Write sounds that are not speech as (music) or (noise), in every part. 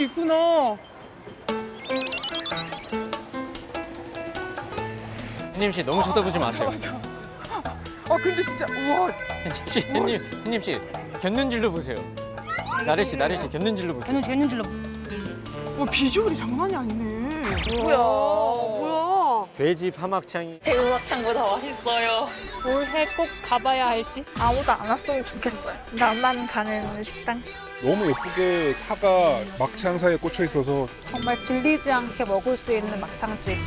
여기 있구나. 햇님 씨 너무 쳐다보지 마세요. 아 근데 진짜 우와. 햇님 씨, 햇님, 햇님 씨 곁눈질로 보세요. 나래 씨, 나래 씨 곁눈질로 보세요. 저는 저는 줄로. 와 비주얼이 장난이 아니네. 뭐야? 돼지 파막창이 대우막창보다 맛있어요. 올해 꼭 가봐야 할지. 아무도 안 왔으면 좋겠어요. 나만 가는 식당. 너무 예쁘게 파가 막창 사이에 꽂혀 있어서 정말 질리지 않게 먹을 수 있는 막창집.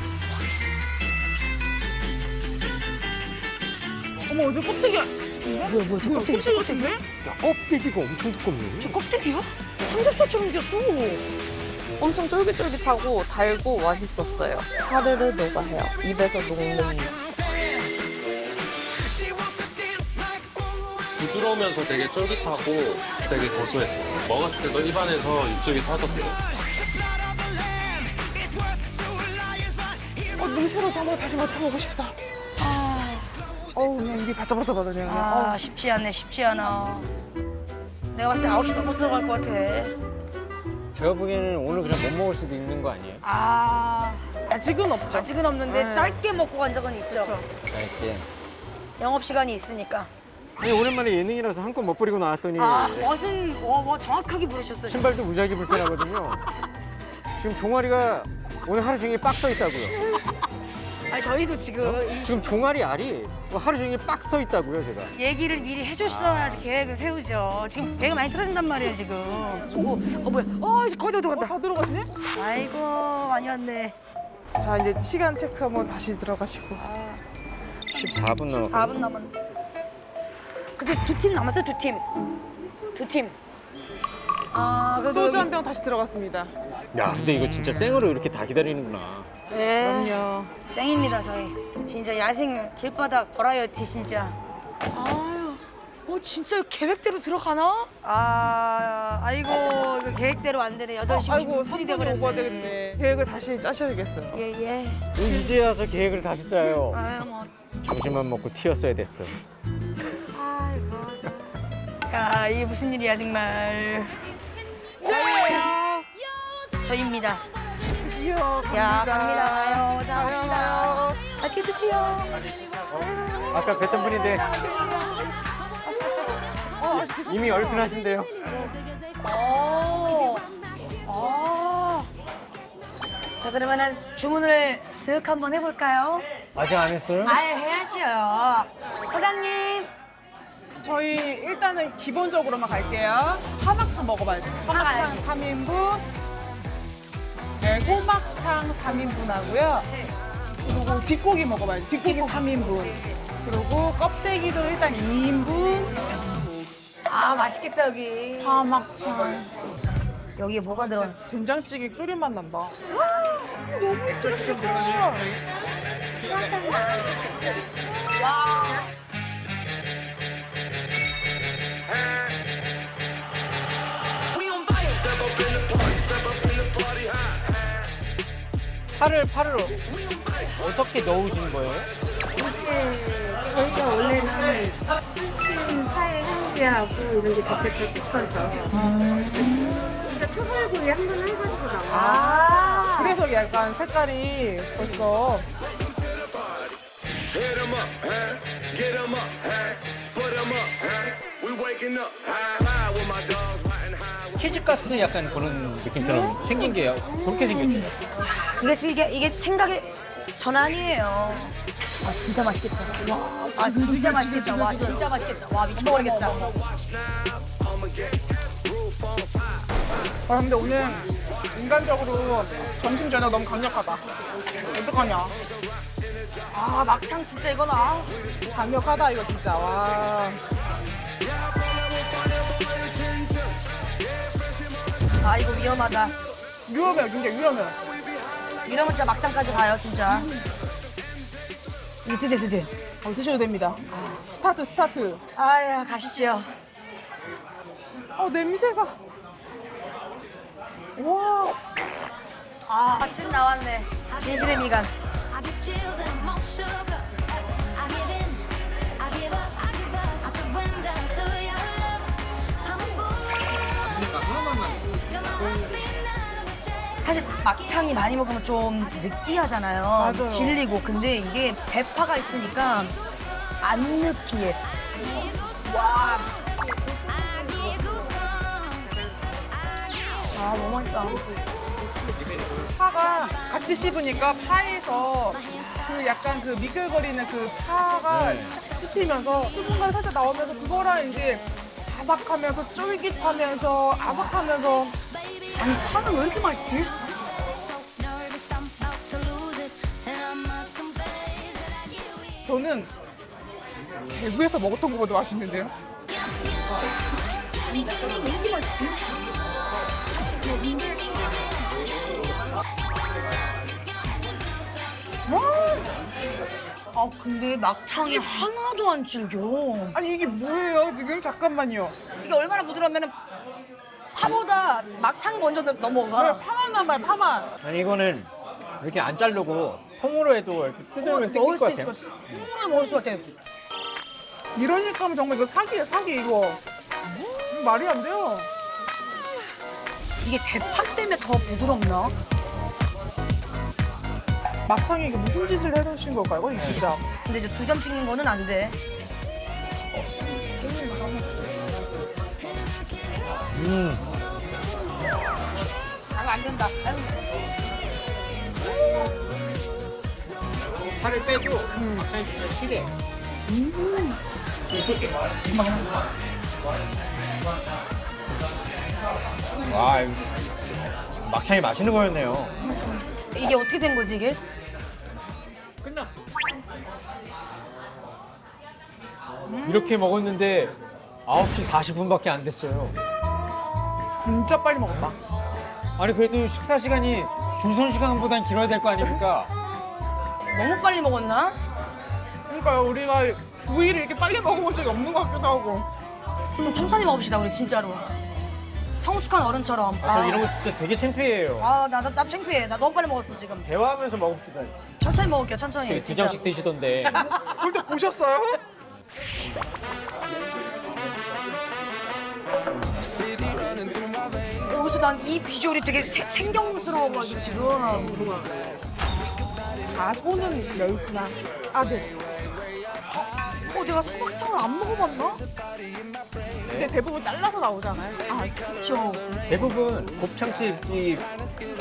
어머 저 껍데기야. 뭐야 뭐야? 저 껍데기 저 껍데기. 야, 껍데기가 엄청 두껍네. 저 껍데기야? 삼겹살처럼 생겼어. 엄청 쫄깃쫄깃하고 달고 맛있었어요. 사르르 녹아요. 입에서 녹는. 부드러우면서 되게 쫄깃하고 되게 고소했어 요. 먹었을 때도 입안에서 육즙이 터졌어 요. 어 눈으로 한번 다시 맡아보고 싶다. 아, 어우 그냥 입이 바짝바짝하다 그냥. 아 쉽지 않네 쉽지 않아. 내가 봤을 때 아홉 시 넘어서 들어갈 것 같아. 제가 보기에는 오늘 그냥 못 먹을 수도 있는 거 아니에요? 아 아직은 없죠. 아직은 없는데 네. 짧게 먹고 간 적은 있죠. 알게. 영업 시간이 있으니까. 아니, 오랜만에 예능이라서 한껏 못 부리고 나왔더니 아 멋은 와, 와 정확하게 부르셨어요. 신발도 무지하게 불편하거든요. 지금 종아리가 오늘 하루 종일 빡서 있다고요. (laughs) 아니 저희도 지금 이 지금 종아리 알이 하루 종일 빡 서 있다고요, 제가. 얘기를 미리 해줬어야 지 계획을 세우죠. 지금 계획 많이 틀어진단 말이에요 지금. 오, 어 뭐야? 어 이제 거의 다 어, 들어간다. 다 들어가시네? 아이고 많이 왔네. 자 이제 시간 체크 한번 다시 들어가시고. 14분 남았거든요. 4분 남았네. 근데 두 팀 남았어요 두 팀. 두 팀. 아 그래도 소주 한 병 다시 들어갔습니다. 야, 근데 이거 진짜 생으로 이렇게 다 기다리는구나. 예. 그럼요. 땡입니다 저희. 진짜 야생 길바닥 버라이어티 진짜. 아유. 어 진짜 계획대로 들어가나? 아 아이고 이거 계획대로 안 되네. 8시 어, 아이고 50분 3분이 오버야 되겠네. 계획을 다시 짜셔야겠어요. 예 예. 이제 와서 계획을 다시 짜요. 아유 뭐. 점심만 먹고 튀었어야 됐어. 아이고. 야 이게 무슨 일이야 정말. 저입니다. 이야, 야 갑니다. 가요. 자 갑시다. 맛있게 드세요. 아까 뵀던 분인데 이미 얼큰하신데요. 오. 아. 자 그러면은 주문을 쓱 한번 해볼까요? 아직 안 했어요? 아 해야죠. 사장님. 저희 일단은 기본적으로만 갈게요. 파막창 먹어봐야죠. 파막창 3인분. 네, 소막창 3인분 하고요. 그리고 뒷고기 먹어봐야죠. 뒷고기 3인분. 그리고 껍데기도 일단 2인분. 아 맛있겠다 여기. 파막창. 여기에 뭐가 들어갔지? 된장찌개 졸임맛 난다. 파를 파를 어떻게 넣으신 거예요? 저희가 원래는 훨씬 파에 향기하고 이런 게 좋겠다 싶어서 그러니까 초벌구이 한번 해가지고 나와 아. 그래서 약간 색깔이 벌써 Hit 'em up, huh? Get 'em up, huh? Put 'em up, huh? We waking up high, high with my dogs riding high. 치즈가스 약간 그런 느낌처럼 생긴 게요. 그렇게 생겼죠. 이게 지금 이게 이게 생각이 전 아니에요. 아 진짜 맛있겠다. 와, 아 진짜 맛있겠다. 와 진짜 맛있겠다. 와 미쳐버리겠다. 아 근데 오늘 인간적으로 점심 저녁 너무 강력하다. 어떡하냐? 아 막창 진짜 이건 아. 강력하다 이거 진짜 와. 아 이거 위험하다. 위험해요 굉장히 위험해요. 이러면 진짜 막장까지 가요 진짜. 이제 드세요 드세요. 어, 드셔도 됩니다. 스타트 스타트. 아야 가시죠. 어 냄새가. 와. 아찜 나왔네. 진실의 미간. I get chills and more sugar. I give in, I give up, I give up, I surrender to your love. I'm a fool. Come on, be nice. 사실 막창이 많이 먹으면 좀 느끼하잖아요. 맞아요. 질리고. 근데 이게 대파가 있으니까 안 느끼해. 와. 아, 너무 맛있다. 파가 같이 씹으니까 파에서 그 약간 그 미끌거리는 그 파가 쫙 씹히면서 수분감 살짝 나오면서 그거랑 이제 바삭하면서 쫄깃하면서 아삭하면서 아니, 파는 왜 이렇게 맛있지? 저는 대구에서 먹었던 것보다 맛있는데요. 아, 근데 막창이 하나도 안 질겨. 아니 이게 뭐예요 지금? 잠깐만요. 이게 얼마나 부드러우면 파보다 막창이 먼저 넘- 넘어가. 왜 파만 남아요 파만. 아니 이거는 이렇게 안 자르고 통으로 해도 이렇게 뜯으면 뜯길 먹을 것수 있을 같아요. 것 같아. 통으로 먹을 수 같아. 이러니까 하면 정말 이거 사기예요 사기 이거. 음, 말이 안 돼요. 이게 대파 때문에 더 부드럽나? 막창이 이게 무슨 짓을 해놓으신 걸까요? 이거 진짜. 근데 이제 두 점 찍는 거는 안 돼. 음. 아, 안 된다. 살을 빼고 막창이 진짜 실해. 와, 이거 막창이 맛있는 거였네요. 이게 어떻게 된 거지 이게? 끝났어. 이렇게 먹었는데 9시 40분밖에 안 됐어요. 진짜 빨리 먹었다. 아니 그래도 식사 시간이 줄선 시간보단 길어야 될 거 아닙니까? (laughs) 너무 빨리 먹었나? 그러니까요 우리가 구이를 이렇게 빨리 먹어본 적이 없는 것 같기도 하고. 좀 천천히 먹읍시다 우리 진짜로. 성숙한 어른처럼. 아, 저 이런 거 진짜 되게 창피해요. 아, 나, 나, 나 창피해. 나 너무 빨리 먹었어, 지금. 대화하면서 먹읍시다. 천천히 먹을게요, 천천히. 되게 두 진짜. 장씩 드시던데. (laughs) 또 보셨어요? 난 이 비주얼이 되게 세- 생경스러워가지고 지금. 아 손은 넓구나. 아 네. 어, 내가 소막창을 안 먹어봤나? 근데 대부분 잘라서 나오잖아요. 아, 그쵸. 대부분 곱창집 이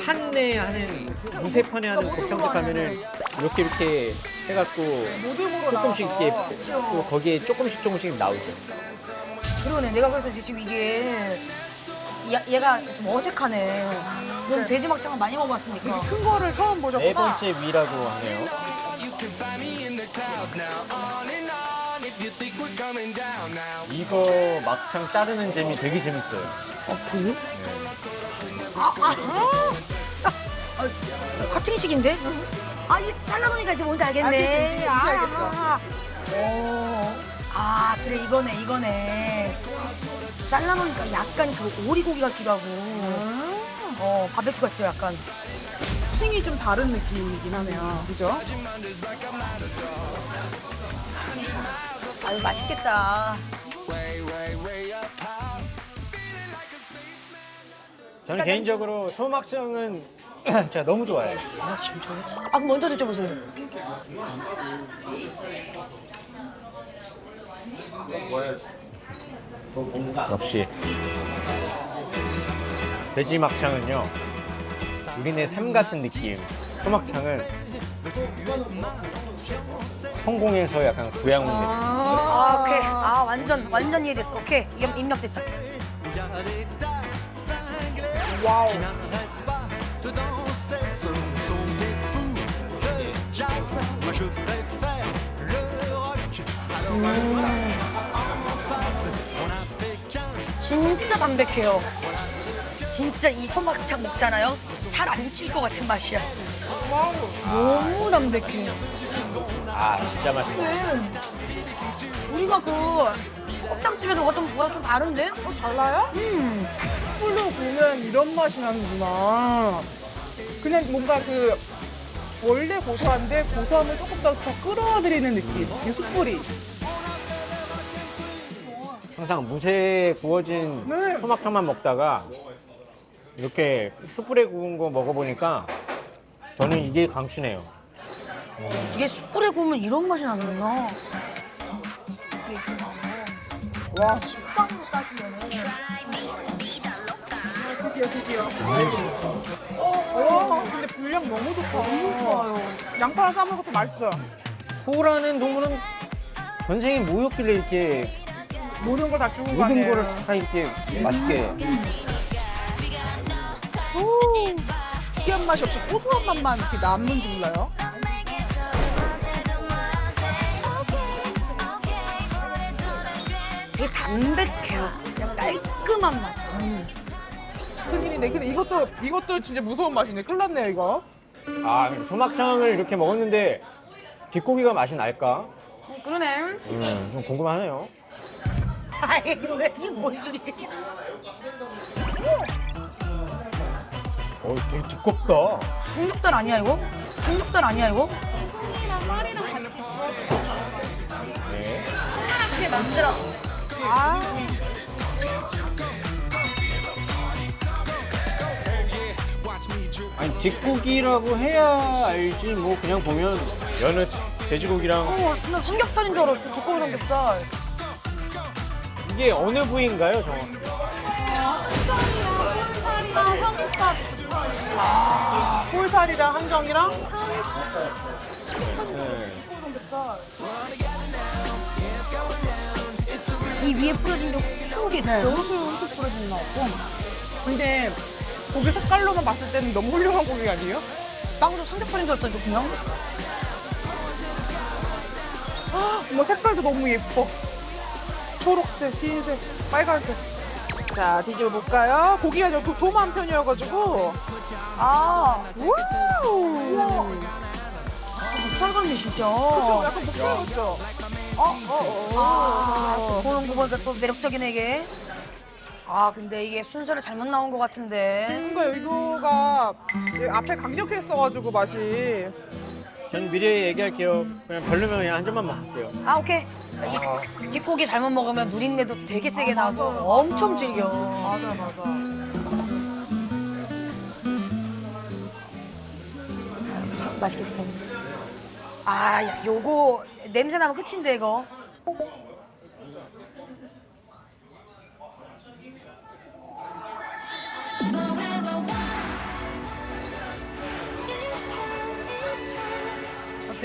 판내 하는 무쇠 판에 하는 그러니까 곱창집 가면은 이렇게 이렇게 해갖고 모듬으로 조금씩 이렇게 나와서. 또 거기에 조금씩 조금씩 나오죠. 그러네. 내가 그래서 지금 이게 얘, 얘가 좀 어색하네. 넌 돼지 막창을 많이 먹어봤으니까. 큰 거를 처음 보셨구나. 네 번째 위라고 하네요. 이거 막창 자르는 재미 되게 재밌어요. 아, 아, 아, 커팅식인데? 아, 이게 잘라놓으니까 이제 뭔지 알겠네. 알겠지, 이제 알겠죠. 아, 오. 아, 그래, 이거네, 이거네. 잘라놓으니까 약간 그 오리고기 같기도 하고. 어, 바베큐 같죠, 약간. 층이 좀 다른 느낌이긴 하네요. 그죠? 아유, 맛있겠다. 저는 개인적으로 소막창은 (clears throat) 제가 너무 좋아해요. 아, 진짜요? 아, 그럼 먼저 드셔보세요. 역시 돼지 막창은요 우리네 삶 같은 느낌 소막창은 성공해서 약간 구양 느낌 아, 오케이. 아, 완전, 완전 이해됐어. 오케이. 입, 입력됐어. 와우. 진짜 담백해요. 진짜 이 소막창 먹잖아요. 살 안 찔 것 같은 맛이야. 너무 담백해. 아 진짜 맛있다 근데 우리가 그 꽃당집에서 먹었던 거랑 좀 다른데? 어, 달라요? 음. 숯불로 구우면 이런 맛이 나는구나. 그냥 뭔가 그 원래 고소한데 고소함을 조금 더, 더 끌어들이는 느낌. 이 숯불이. 항상 무쇠에 구워진 네. 소막창만 먹다가 이렇게 숯불에 구운 거 먹어보니까 저는 이게 강추네요. 이게 숯불에 구우면 이런 맛이 나는구나. 와, 식빵으로 따지면은. 드디어 드디어. 어, 근데 분량 너무 좋다. 너무 좋아요. 양파랑 싸먹는 것도 맛있어요. 소라는 동물은 전생에 뭐였길래 이렇게 모든 걸 다 주고 모든. 거를 다 이렇게 맛있게. 특이한 맛이 없이 고소한 맛만 이렇게 남는지 몰라요. 되게 담백해요. 그냥 깔끔한 맛. 스님이네. 근데 이것도 이것도 진짜 무서운 맛이네. 큰일 났네요 이거. 아, 소막창을 이렇게 먹었는데 뒷고기가 맛이 날까? 그러네. 음, 좀 궁금하네요. 아이, 왜 이게 뭔 소리야? 어, 되게 두껍다. 삼겹살 아니야, 이거? 삼겹살 아니야, 이거? 네. 이렇게 만들어. 아니 뒷고기라고 해야 알지 뭐 그냥 보면 여느 돼지고기랑 어, 나 삼겹살인 줄 알았어. 두꺼운 삼겹살. 이게 어느 부위인가요 정확히? 꿀살이랑 한정이랑 네. 이 위에 뿌려진 게 후추게 있죠? 이렇게 뿌려진 나왔고. 근데 고기 색깔로만 봤을 때는 너무 훌륭한 고기 아니에요? 나도 삼겹살인 줄 알았다니까, 그냥. 어머 색깔도 너무 예뻐. 초록색, 흰색, 빨간색. 자 뒤집어 볼까요? 고기가 좀 도- 도만 편이어가지고. 아, 와우. 살감네 진짜. 그쵸? 약간 복잡했죠? 어, 어, 어. 아, 보는 거 보니까 또 매력적이네, 이게. 아, 근데 이게 순서를 잘못 나온 것 같은데. 그러니까 이거가 앞에 강력했어가지고 맛이. 전 미리 얘기할게요. 그냥 별로면 그냥 한 점만 먹을게요. 아, 오케이. 이 뒷고기 잘못 먹으면 누린내도 되게 세게 나고 엄청 질겨. 맞아, 맞아. 맛있게 생겼네. 아, 야, 요거 냄새 나면 끝인데, 이거.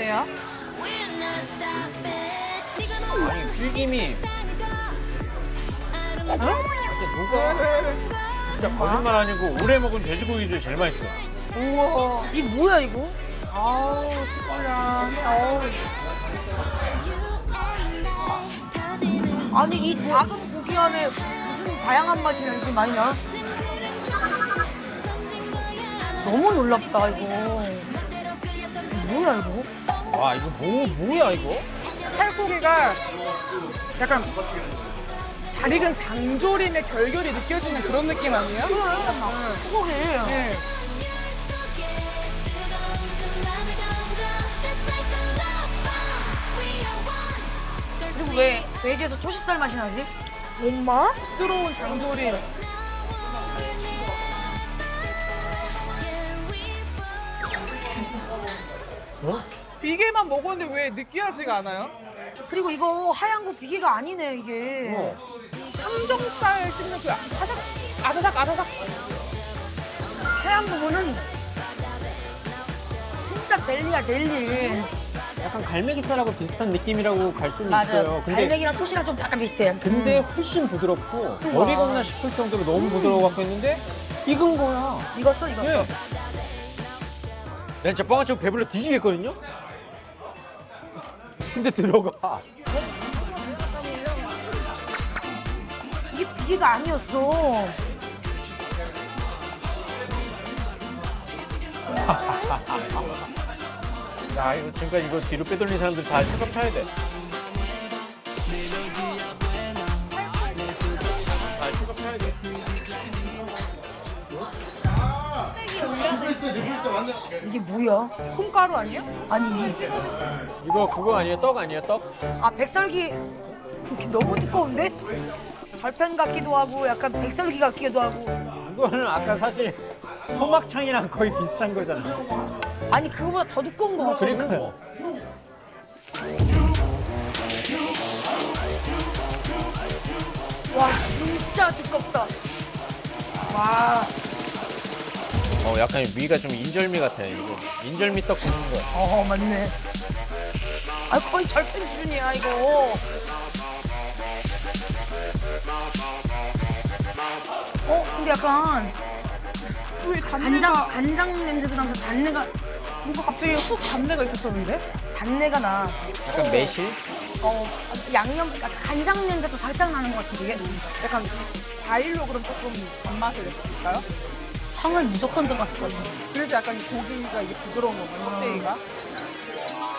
어때요? 아니 튀김이 어? 누가 진짜 거짓말 아니고 오래 먹은 돼지고기 중에 제일 맛있어. 우와. 이 뭐야, 이거? 아우, 숟가락. 아우. 아니, 이 작은 고기 안에 무슨 다양한 맛이 이렇게 많이 나? 너무 놀랍다, 이거. 뭐야, 이거? 와 이거 뭐 뭐야 이거? 살코기가 약간 잘 익은 장조림의 결결이 느껴지는 그런 느낌 아니에요? 소고기. 네. 그리고 왜 돼지에서 토시살 맛이 나지? 엄마? 부드러운 장조림. 어? 비계만 먹었는데 왜 느끼하지가 않아요? 그리고 이거 하얀 거 비계가 아니네, 이게. 어. 삼정살 씹는 그 아삭, 아삭, 아삭. 하얀 부분은 진짜 젤리야, 젤리. 약간 갈매기살하고 비슷한 느낌이라고 갈 수는 맞아. 있어요. 근데 갈매기랑 토시랑 좀 약간 비슷해. 근데 훨씬 부드럽고 어디 갔나 싶을 정도로 너무 부드러워 갖고 했는데 익은 거야. 익었어, 익었어. 네. 난 진짜 뻥아 치고 배불러 뒤지겠거든요? 근데 들어가. 이게 비계가 아니었어. 야, 이거 지금까지 이거 뒤로 빼돌린 사람들 다 체감 차야 돼. 이게 뭐야? 콩가루 아니에요? 아니, 이 이거 그거 아니에요? 떡 아니에요? 떡? 아, 백설기 이렇게 너무 두꺼운데? 절편 같기도 하고 약간 백설기 같기도 하고 그거는 아까 사실 소막창이랑 거의 비슷한 거잖아. 아니 그거보다 더 두꺼운 거 같아. 그러니까요. 와 진짜 두껍다. 와. 어, 약간 위가 좀 인절미 같아, 이거. 인절미 떡 굽는 거. 어 맞네. 아 거의 절편 수준이야 이거. 어 근데 약간 왜 간장 단내가 간장 냄새도 나면서 단내가 뭔가 갑자기 훅 단내가 있었었는데? 단내가 나. 약간 매실? 어 양념 약간 간장 냄새도 살짝 나는 것 같은데 이게 약간 과일로 그럼 조금 단맛을 냈을까요? 청을 무조건 같아. 그래서 약간 이 고기가 이게 부드러운 건가요? 껍데기가?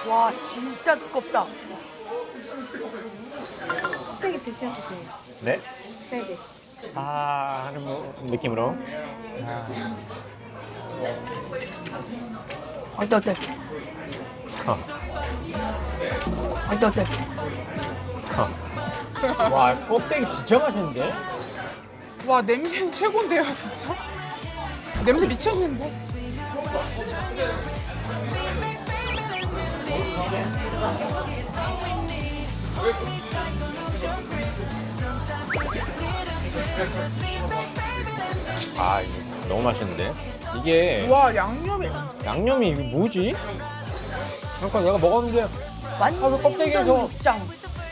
와 진짜 두껍다. 껍데기 드셔도 돼요. 네? 네네. 아, 하는 뭐, 느낌으로. 어때 어때? 어. 어때 어때? 와, 껍데기 진짜 맛있는데? 와 냄새는 최고인데요 진짜? 냄새 미쳤는데? 아, 이거 너무 맛있는데? 이게 와 양념이 양념이 이게 뭐지? 잠깐 내가 먹었는데 완전 아, 껍데기에서 육장.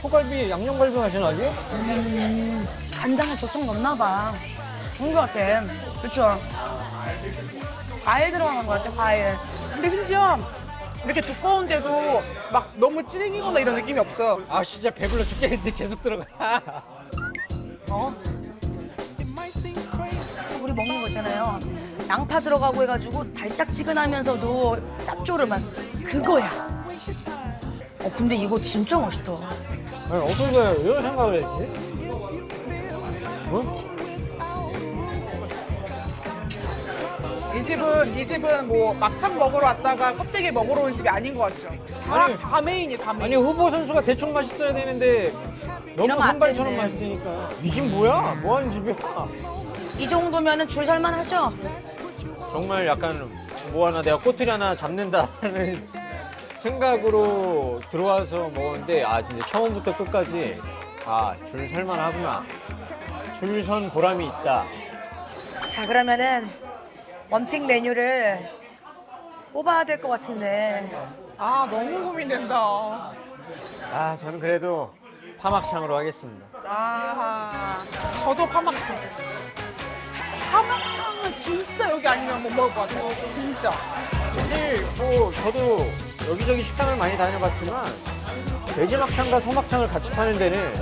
소갈비, 양념갈비 맛이 나지? 간장을 조청 넣나 봐. 좋은 것 같아. 그쵸? 과일 들어간 것 같아, 과일. 근데 심지어 이렇게 두꺼운데도 막 너무 찌르기거나 이런 느낌이 없어 아, 진짜 배불러 죽겠는데 계속 들어가. (laughs) 어? 우리 먹는 거 있잖아요. 양파 들어가고 해가지고 달짝지근하면서도 짭조름한 그거야. 어 근데 이거 진짜 맛있다. 아니, 어떻게 이런 생각을 했지? 어? 집은 이 집은 뭐 막창 먹으러 왔다가 껍데기 먹으러 온 집이 아닌 것 같죠? 다, 아니, 다 메인이 다 메인 아니 후보 선수가 대충 맛있어야 되는데 너무 선발처럼. 맛있으니까 이 집 뭐야? 뭐 하는 집이야? 이 정도면은 줄 설만 하죠? 정말 약간 뭐 하나 내가 꼬투리 하나 잡는다는 생각으로 들어와서 먹었는데 아 근데 처음부터 끝까지 아 줄 설만 하구나 줄선 보람이 있다 자 그러면은 원픽 메뉴를 뽑아야 될 것 같은데. 아 너무 고민된다. 아 저는 그래도 파막창으로 하겠습니다. 아하. 저도 파막창. 파막창은 진짜 여기 아니면 못 먹을 것 같아요. 진짜. 사실 뭐 저도 여기저기 식당을 많이 다녀봤지만 돼지막창과 소막창을 같이 파는 데는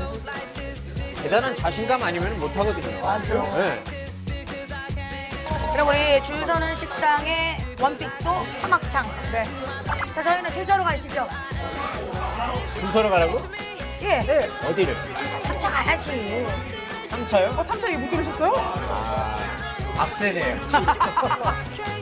대단한 자신감 아니면 못 하거든요. 맞아. 네. 그럼 우리 줄 서는 식당의 원픽도 화막창 네. 자 저희는 줄 서러 가시죠 줄 서러 가라고? 예 네. 어디를? 3차 가야지 3차요? 어 삼창이 못 들으셨어요? 아, 악세네요. (laughs)